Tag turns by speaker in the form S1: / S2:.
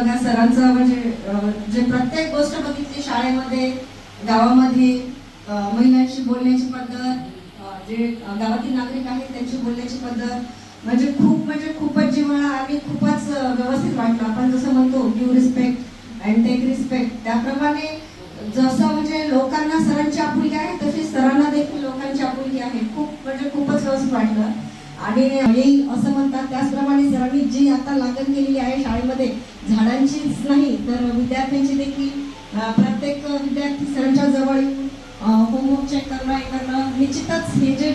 S1: बघा सरांचं म्हणजे जे प्रत्येक गोष्ट बघितली शाळेमध्ये गावामध्ये महिलांशी बोलण्याची पद्धत जे गावातील नागरिक आहेत त्यांची बोलण्याची पद्धत म्हणजे खूप म्हणजे खूपच जीवाला आणि खूपच व्यवस्थित वाटलं. आपण जसं म्हणतो due respect and take respect त्याप्रमाणे जसं म्हणजे लोकांना सरांची आपुलकी आहे तशी सरांना देखील लोकांची आपुलकी आहे. खूप म्हणजे खूपच व्यवस्थित वाटलं. आणि येईल असं म्हणतात त्याचप्रमाणे सरांनी जी आता लागण केलेली आहे शाळेमध्ये झाडांचीच नाही तर विद्यार्थ्यांची देखील प्रत्येक विद्यार्थी सरांच्या जवळ होमवर्क चेक करणं हे करणं निश्चितच हे जे